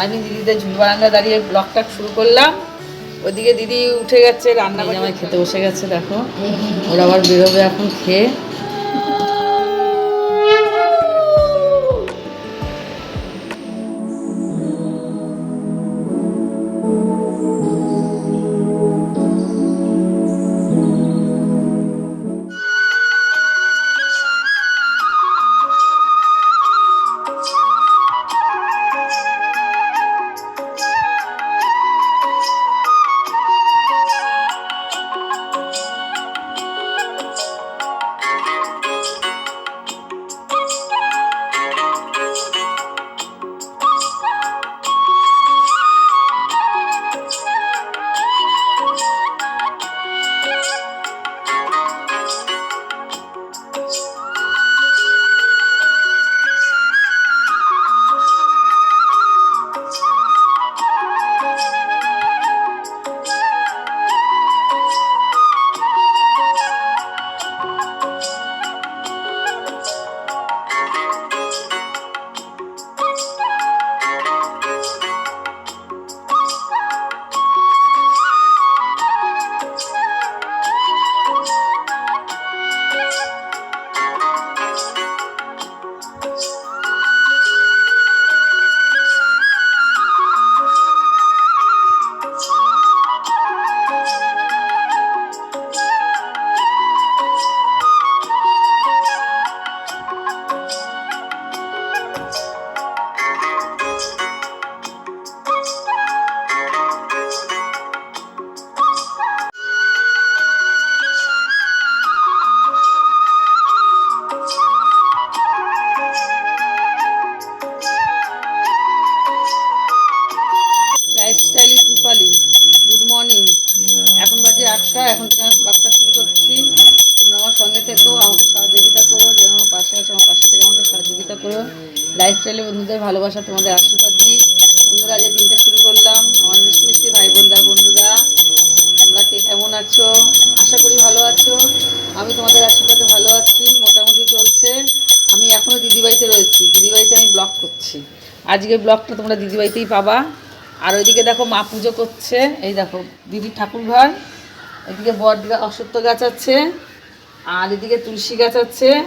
আমি দিদিদের ঝুল বারান্দা দাঁড়িয়ে ব্লগটা শুরু করলাম। ওদিকে দিদি উঠে গেছে রান্না আমার খেতে বসে গেছে, দেখো। ওরা আবার বেরোবে এখন খেয়ে। বাজে আটটা এখন থেকে আমি ব্লগটা শুরু করছি। তোমরা আমার সঙ্গে থেকো, আমাকে সহযোগিতা করো যে আমার পাশে আছে, আমার পাশে থেকে আমাকে সহযোগিতা করো। লাইফস্টাইলে বন্ধুদের ভালোবাসা, তোমাদের আশীর্বাদ নিই। বন্ধুরা আজকে দিনটা শুরু করলাম। আমার মিষ্টি মিষ্টি ভাই বোনরা বন্ধুরা, তোমরা কে কেমন আছো? আশা করি ভালো আছো। আমি তোমাদের আশীর্বাদে ভালো আছি, মোটামুটি চলছে। আমি এখনও দিদিবাড়িতে রয়েছি, দিদিবাড়িতে আমি ব্লগ করছি। আজকে ব্লগটা তোমরা দিদিবাড়িতেই পাবা। আর ওইদিকে দেখো মা পুজো করছে। এই দেখো দিদির ঠাকুর ঘর এদিকে বট গা- অশ্বত্থ গাছ আছে, আর এদিকে তুলসী গাছ আছে,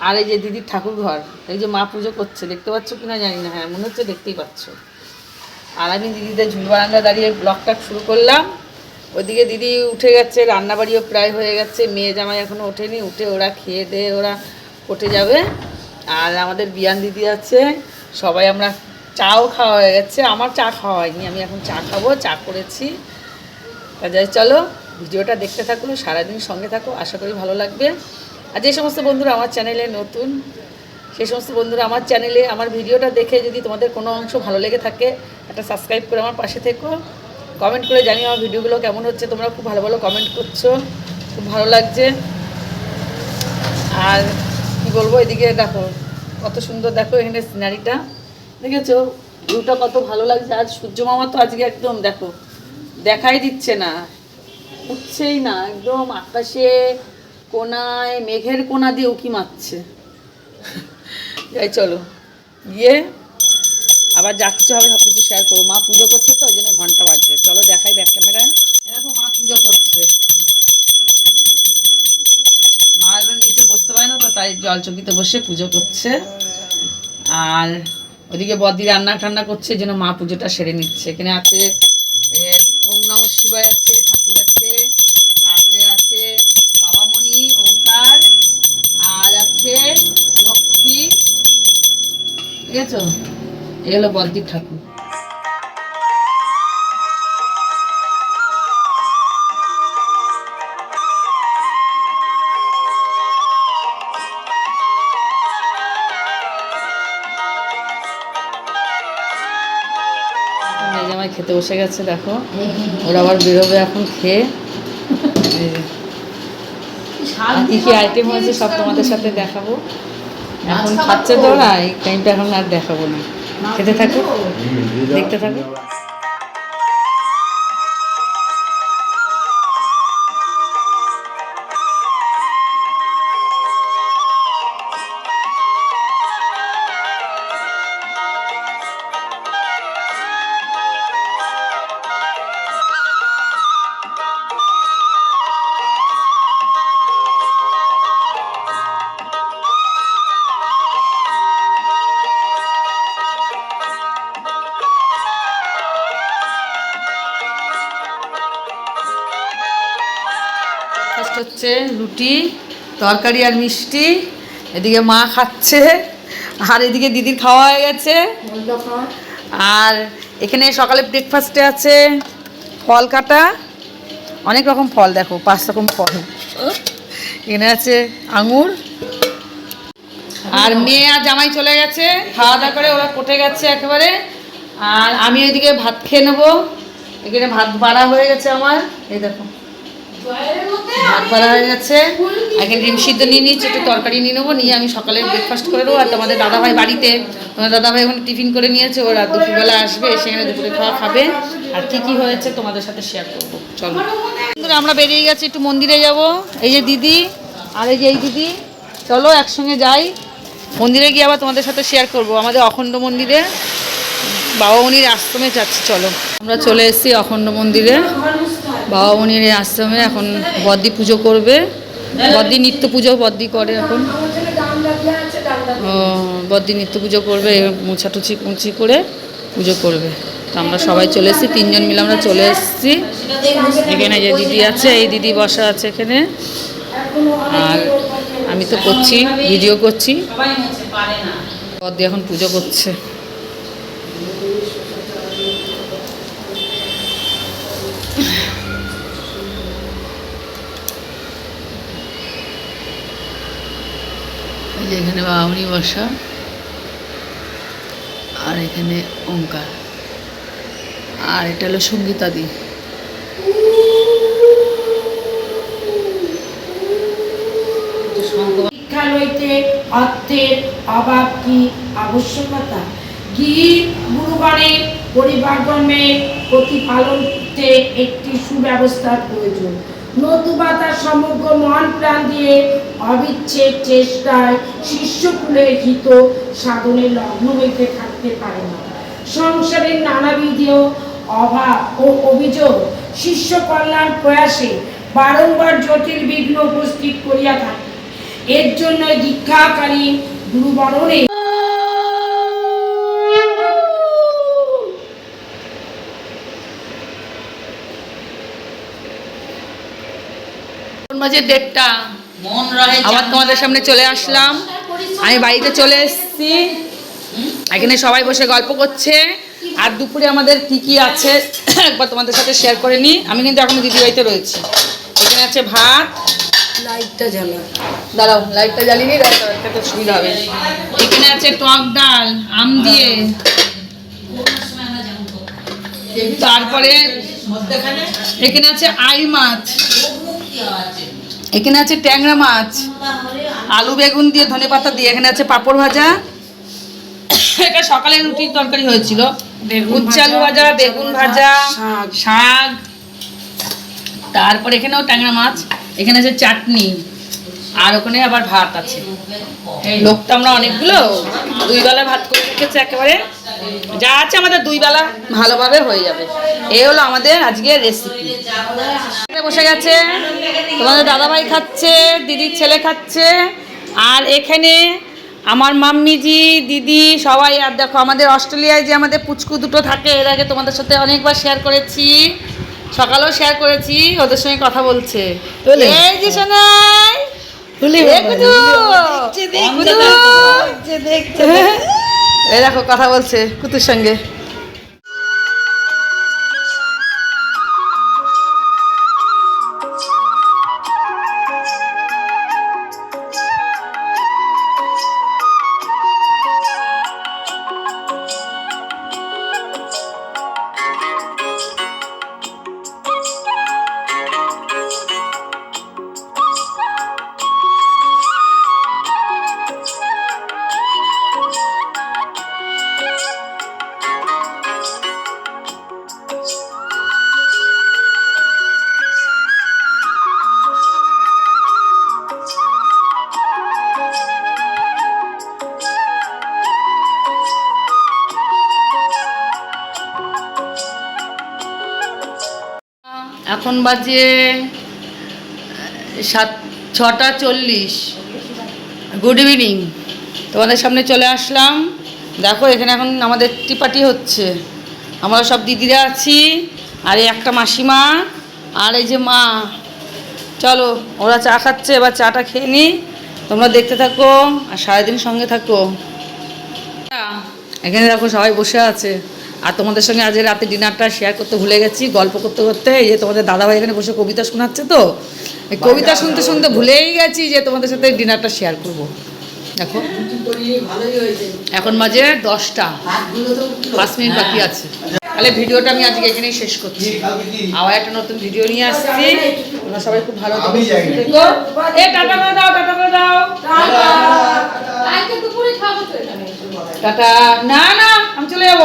আর এই যে দিদির ঠাকুর ঘর, এই যে মা পুজো করছে, দেখতে পাচ্ছ কি না জানি না হ্যাঁ মনে হচ্ছে দেখতেই পাচ্ছ। আর আমি দিদিদের ঝুল বারান্দা দাঁড়িয়ে ব্লগটা শুরু করলাম। ওদিকে দিদি উঠে গেছে, রান্নাবাড়িও প্রায় হয়ে গেছে, মেয়ে জামাই এখনও ওঠেনি, উঠে ওরা খেয়ে দিয়ে ওরা উঠে যাবে। আর আমাদের বিয়ান দিদি আছে, সবাই আমরা চাও খাওয়া হয়ে গেছে, আমার চা খাওয়া হয়নি, আমি এখন চা খাব, চা করেছি। যাই, চলো। ভিডিওটা দেখতে থাকো, সারাদিন সঙ্গে থাকো, আশা করি ভালো লাগবে। আর যে সমস্ত বন্ধুরা আমার চ্যানেলে নতুন সেই সমস্ত বন্ধুরা আমার চ্যানেলে আমার ভিডিওটা দেখে যদি তোমাদের কোনো অংশ ভালো লেগে থাকে, একটা সাবস্ক্রাইব করে আমার পাশে থেকো। কমেন্ট করে জানিও আমার ভিডিওগুলো কেমন হচ্ছে, তোমরা খুব ভালো ভালো কমেন্ট করছ, খুব ভালো লাগছে। আর কি বলব, এদিকে দেখো, কত সুন্দর দেখো এখানে সিনারিটা দেখেছ? ভিউটা কত ভালো লাগছে আজ সূর্য মামা তো আজকে একদম দেখো, দেখাই দিচ্ছে না। উঠছেই না, একদম আকাশে কোনায়, মেঘের কোনা দিয়ে উকি মারছে। যাই চলো, গিয়ে আবার যা কিছু হবে সব কিছু শেয়ার করব। মা পুজো করছে তো, ওই জন্য ঘণ্টা বাজছে। চলো দেখাই ব্যাক ক্যামেরায় এরকম মা পুজো করছে। মা নিচে বসতে পারে না তো, তাই জল চকিতে বসে পুজো করছে। আর ওদিকে বদি রান্না টান্না করছে যেন মা পুজোটা সেরে নিচ্ছে। এখানে আছে এ, ওম নম শিবায় আছে ঠাকুর আছে তারপরে আছে বাবামণি ওঙ্কার আর আছে লক্ষ্মী ঠিক আছে বদ্দির ঠাকুর। খেতে বসে গেছে, দেখো। ওরা আবার বেরোবে এখন খেয়ে। কি কি আইটেম হয়েছে সব তোমাদের সাথে দেখাবো। এখন খাচ্ছে তো। না এই টাইমটা এখন আর দেখাবো না। খেতে থাকুক দেখতে থাকো হচ্ছে রুটি, তরকারি আর মিষ্টি। এদিকে মা খাচ্ছে, আর এদিকে দিদির খাওয়া হয়ে গেছে। আর এখানে সকালে ব্রেকফাস্টে আছে ফল কাটা। অনেক রকম ফল, দেখো, পাঁচ রকম ফল। এখানে আছে আঙুর। আর মেয়ে আর জামাই চলে গেছে খাওয়া দাওয়া করে ওরা কোটে গেছে একেবারে। আর আমি ওইদিকে ভাত খেয়ে নেব। এখানে ভাত বাড়া হয়ে গেছে আমার, এই দেখো। ভাত বাড়া হয়ে গেছে এখানে ডিম সিদ্ধ নিয়ে নিচ্ছি একটু তরকারি নিয়ে নেব নিয়ে আমি সকালে ব্রেকফাস্ট করে দেবো আর তোমাদের দাদাভাই বাড়িতে তোমার দাদাভাই এখন টিফিন করে নিয়েছে ওরা দুপুরবেলা আসবে সেখানে দুপুরে খাওয়া খাবে। আর কি কি হয়েছে তোমাদের সাথে শেয়ার করব। চলো। আমরা বেরিয়ে গেছি একটু মন্দিরে যাব। এই যে দিদি আর এই যে এই দিদি চলো একসঙ্গে যাই। মন্দিরে গিয়ে আবার তোমাদের সাথে শেয়ার করব আমাদের অখণ্ড মন্দিরে। বাবামণির আশ্রমে যাচ্ছি, চলো। আমরা চলে এসেছি অখণ্ড মন্দিরে। বাবামণির এই আশ্রমে এখন বদ্দি পুজো করবে। বদ্দি নিত্য পুজো বদ্দি করে এখন। বদ্দি নিত্য পুজো করবে মুছাটুচি কুচি করে পুজো করবে। তো আমরা সবাই চলে এসেছি, তিনজন মিলে আমরা চলে এসেছি। এখানে যে দিদি আছে, এই দিদি বসা আছে এখানে। আর আমি তো করছি, ভিডিও করছি। বদ্দি এখন পুজো করছে। যে এখানে বাউনি বসা, আর এখানে ওঙ্কার। আর এটা হলো সঙ্গীতাদি শিক্ষা লইতে অর্থের অভাব কি আবশ্যকতা? গৃহী গুরুগণের পরিবারগণের প্রতিপালনতে একটি সুব্যবস্থার প্রয়োজন। নতুবা তার সমগ্র মন প্রাণ দিয়ে অবিচ্ছেদ চেষ্টায় শিষ্য শিষ্যকুলের হিত সাধনে লগ্ন হইতে থাকতে পারে না। সংসারের নানাবিধ অভাব ও অভিযোগ শিষ্য কল্যাণ প্রয়াসে বারংবার জটিল বিঘ্ন উপস্থিত করিয়া থাকে। এর জন্য দীক্ষাকারী গুরুবরণে বাজে দেড়টা মন রহে আবার তোমাদের সামনে চলে আসলাম। আমি বাড়িতে চলে এসেছি। এখানে সবাই বসে গল্প করছে। আর দুপুরে আমাদের কি কি আছে একবার তোমাদের সাথে শেয়ার করে নিই। আমি কিন্তু এখনও দিদি বাড়িতে রয়েছি। এখানে আছে ভাত। লাইটটা জ্বালা। দাঁড়াও লাইটটা জ্বালিয়ে খেতে সুবিধা হবে। এখানে আছে টক ডাল আম দিয়ে। তারপরে এখানে আছে আই মাছ। এখানে আছে ট্যাংরা মাছ আলু বেগুন দিয়ে ধনে পাতা দিয়ে এখানে আছে পাঁপড় ভাজা। এটা সকালে রুটির তরকারি হয়েছিল। উচ্চালু আলু ভাজা বেগুন ভাজা শাক। শাক। তারপর এখানেও ট্যাংরা মাছ এখানে আছে চাটনি। আর ওখানে আবার ভাত আছে। লোক তো আমরা অনেকগুলো দুই বেলা ভাত করে রেখেছে একেবারে। যা আছে আমাদের দুই বেলা ভালোভাবে হয়ে যাবে। এই হলো আমাদের আজকের রেসিপি বসে গেছে। তোমাদের দাদাভাই খাচ্ছে দিদির ছেলে খাচ্ছে। আর এখানে আমার মাম্মিজি দিদি সবাই আর দেখো আমাদের অস্ট্রেলিয়ায় যে আমাদের পুচকু দুটো থাকে এর আগে তোমাদের সাথে অনেকবার শেয়ার করেছি। সকালেও শেয়ার করেছি ওদের সঙ্গে কথা বলছে। বলে? এই যে এ। এই দেখো কথা বলছে কুতুর সঙ্গে। এখন বাজে সাত, ছটা চল্লিশ। গুড ইভিনিং তোমাদের সামনে চলে আসলাম। দেখো, এখানে এখন আমাদের টিপাটি হচ্ছে। আমরা সব দিদিরা আছি, আর এই একটা মাসিমা, আর এই যে মা। চলো, ওরা চা খাচ্ছে, এবার চাটা খেয়ে নি। তোমরা দেখতে থাকো, আর সারাদিন সঙ্গে থাকো। এখানে দেখো সবাই বসে আছে। আর তোমাদের সঙ্গে আজ রাতে ডিনারটা শেয়ার করতে ভুলে গেছি গল্প করতে করতে এই যে তোমাদের দাদাভাই এখানে বসে কবিতা শোনাচ্ছে তো এই কবিতা শুনতে শুনতে ভুলেই গেছি যে তোমাদের সাথে ডিনারটা শেয়ার করব। দেখো। এখন মাঝে দশটা। পাঁচ মিনিট বাকি আছে। তাহলে ভিডিওটা আমি আজকে এখানেই শেষ করছি। আবার একটা নতুন ভিডিও নিয়ে আসছি। তোমরা সবাই খুব ভালো আমি যাই না। থেকো। এ টাটা করে দাও টাটা করে দাও। টাটা। না না আমি চলে যাব।